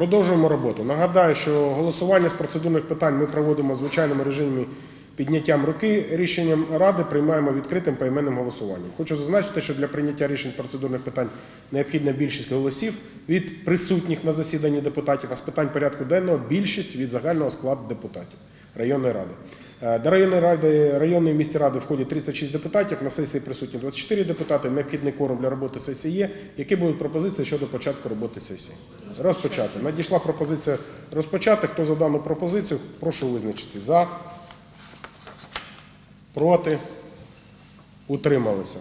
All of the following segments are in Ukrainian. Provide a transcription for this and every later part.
Продовжуємо роботу. Нагадаю, що голосування з процедурних питань ми проводимо в звичайному режимі підняттям руки. Рішенням ради приймаємо відкритим поіменним голосуванням. Хочу зазначити, що для прийняття рішень з процедурних питань необхідна більшість голосів від присутніх на засіданні депутатів, а з питань порядку денного більшість від загального складу депутатів районної ради. Е, До районної ради районної міській ради входять 36 депутатів. На сесії присутні 24 депутати. Необхідний кворум для роботи сесії є. Які будуть пропозиції щодо початку роботи сесії? Розпочати. Надійшла пропозиція розпочати. Хто за дану пропозицію? Прошу визначитися. За, проти, утрималися.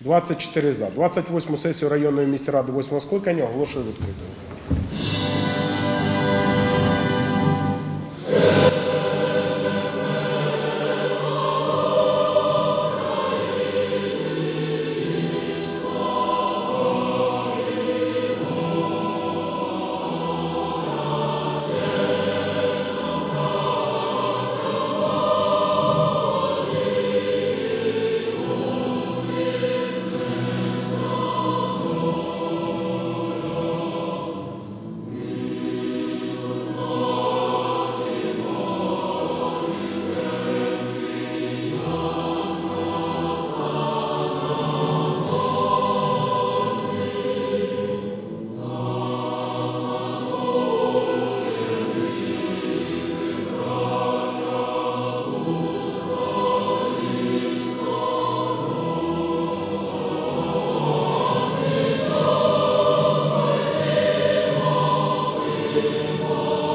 24 за. 28 сесію районної міськради 8 скликання оголошую відкритою. В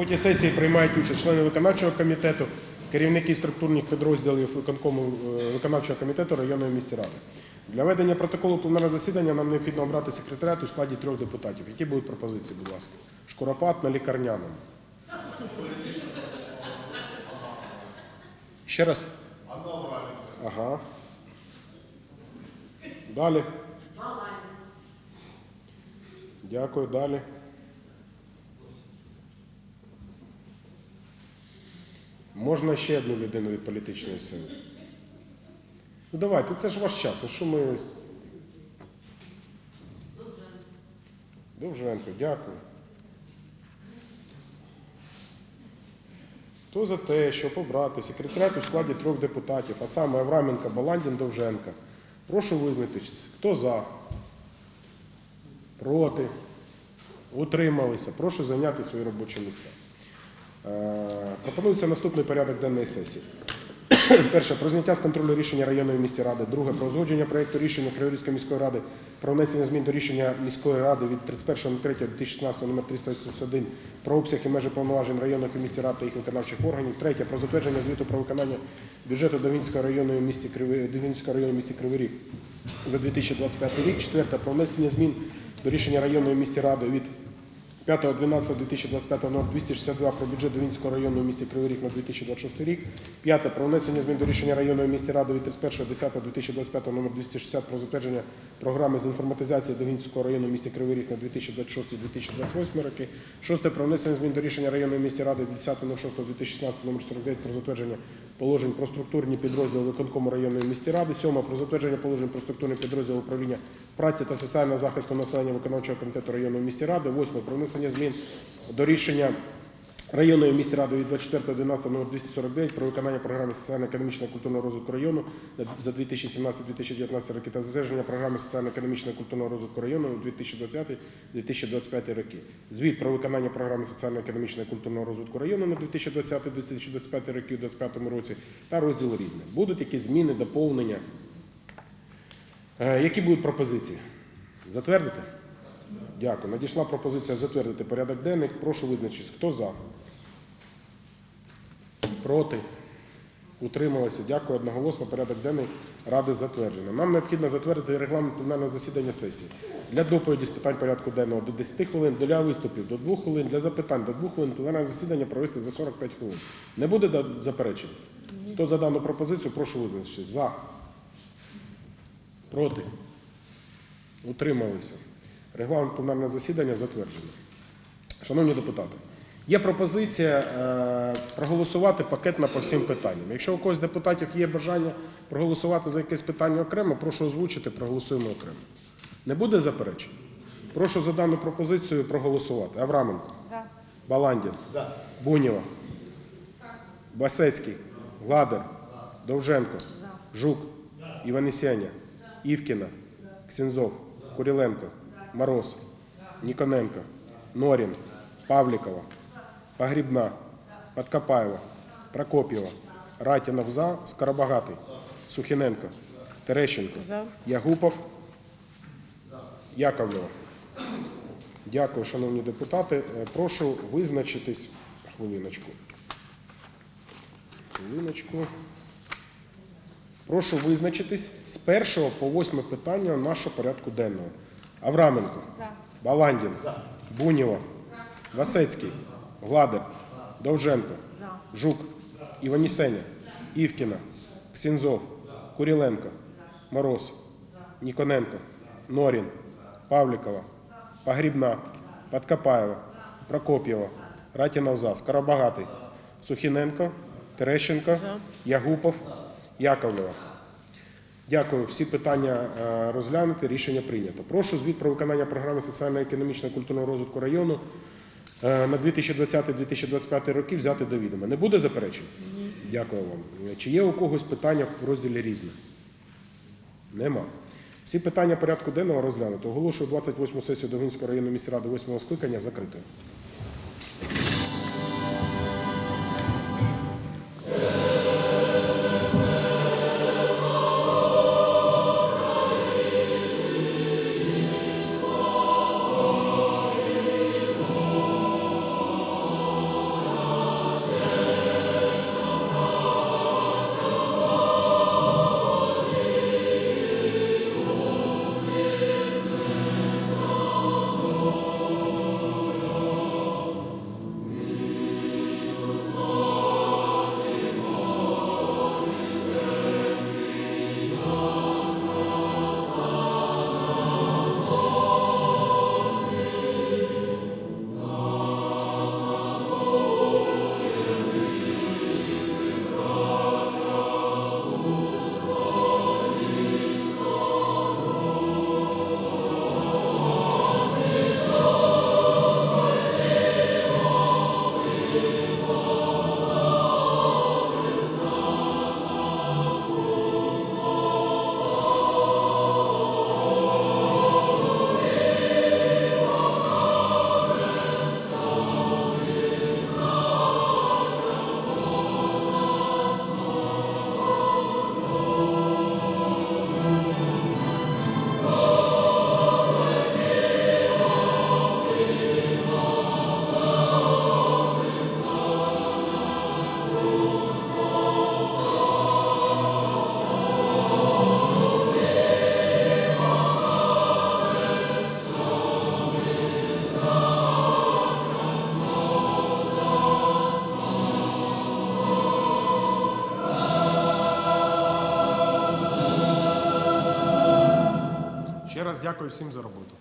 роботі сесії приймають участь члени виконавчого комітету, керівники структурних підрозділів виконкому е, виконавчого комітету районної міської ради. Для ведення протоколу пленарного засідання нам необхідно обрати секретаріат у складі трьох депутатів. Які будуть пропозиції, будь ласка? Шкуропат на лікарняному. Ще раз. Ага. Далі. Дякую. Далі. Можна ще одну людину від політичної сили. Ну давайте, це ж ваш час. Ну що ми. Довженко, дякую. Хто за те, щоб обрати секретаріат у складі трьох депутатів, а саме Авраменка, Баландін, Довженка. Прошу визначитися. Хто за? Проти? Утрималися. Прошу зайняти свої робочі місця. Е, Пропонується наступний порядок денної сесії. Перше про зняття з контролю рішення районної міської ради. Друге про узгодження проєкту рішення Криворізької міської ради про внесення змін до рішення міської ради від 31.03.2016 номер 381 про обсяг і межі повноважень районних і міських рад та їх виконавчих органів. Третє про затвердження звіту про виконання бюджету Довінського районної місті Кривий району місті Кривий Ріг за 2025 рік. Четверте про внесення змін до рішення районної міської ради від 5.12.2025 номер 262 про бюджет Довінського району в місті Кривий Ріг на 2026 рік. П'яте про внесення змін до рішення районної міської ради від 31.10.2025 номер 260 про затвердження програми з інформатизації Довінського району в місті Кривий Ріг на 2026-2028 роки. Шосте про внесення змін до рішення районної міської ради від 10.06.2016 номер 49 про затвердження положень про структурні підрозділи виконкому районної місті ради. сьома про затвердження положень про структурні підрозділи управління праці та соціального захисту населення виконавчого комітету районної місті ради. восьма про внесення змін до рішення районної міської ради від 24.11 номер 249 про виконання програми соціально-економічного культурного розвитку району за 2017-2019 роки та затвердження програми соціально-економічного культурного розвитку району у 2020-2025 роки. Звіт про виконання програми соціально-економічного культурного розвитку району на 2020-2025 роки у 2025 році та розділ різне. Будуть якісь зміни, доповнення? Е, Які будуть пропозиції? Затвердити? Дякую. Надійшла пропозиція затвердити порядок денний. Прошу визначитись. Хто за? Проти? Утрималися. Дякую. Одноголосно порядок денний Ради затверджено. Нам необхідно затвердити регламент пленарного засідання сесії. Для доповіді з питань порядку денного до 10 хвилин, для виступів до 2 хвилин, для запитань до 2 хвилин, пленарне засідання провести за 45 хвилин. Не буде заперечень? Хто за дану пропозицію, прошу визначитись. За. Проти? Утрималися. Регламент пленарного засідання затверджено. Шановні депутати, є пропозиція е, проголосувати пакетно по всім питанням. Якщо у когось з депутатів є бажання проголосувати за якесь питання окремо, прошу озвучити, проголосуємо окремо. Не буде заперечень? Прошу за дану пропозицію проголосувати. Авраменко. За. Баландін. Буніва. Басецький. Гладер. Довженко. Жук. Іванісяня. Івкіна. Ксензов. Куріленко. Мороз. Ніконенко. Норін. Павлікова. Погрібна. Подкопаєва. Прокоп'єва. Ратінов за. Скоробагатий. Сухіненко. Терещенко. Ягупов. Яковлева. Дякую, шановні депутати. Е, Прошу визначитись. Хвилиночку. Хвилиночку. Прошу визначитись з першого по восьме питання нашого порядку денного. Авраменко. За. Баландін. Буніва. Васецький. Гладер. Довженко. Жук. Іванісеня. Івкіна. Ксінзов. Куріленко. Мороз. Ніконенко. Норін. Павлікова. Погрібна. Подкопаєва. Прокоп'єва. Ратінов за. Скоробагатий. Сухіненко. Терещенко. Ягупов. Яковлева. Дякую. Всі питання е, розглянути. Рішення прийнято. Прошу звіт про виконання програми соціально-економічного культурного розвитку району е, на 2020-2025 роки взяти до відома. Не буде заперечень? Ні. Дякую вам. Чи є у когось питання в розділі різне? Нема. Всі питання порядку денного розглянуто. Оголошую 28 сесію Довгинської районної міськради 8 скликання закритою. Дякую всім за роботу.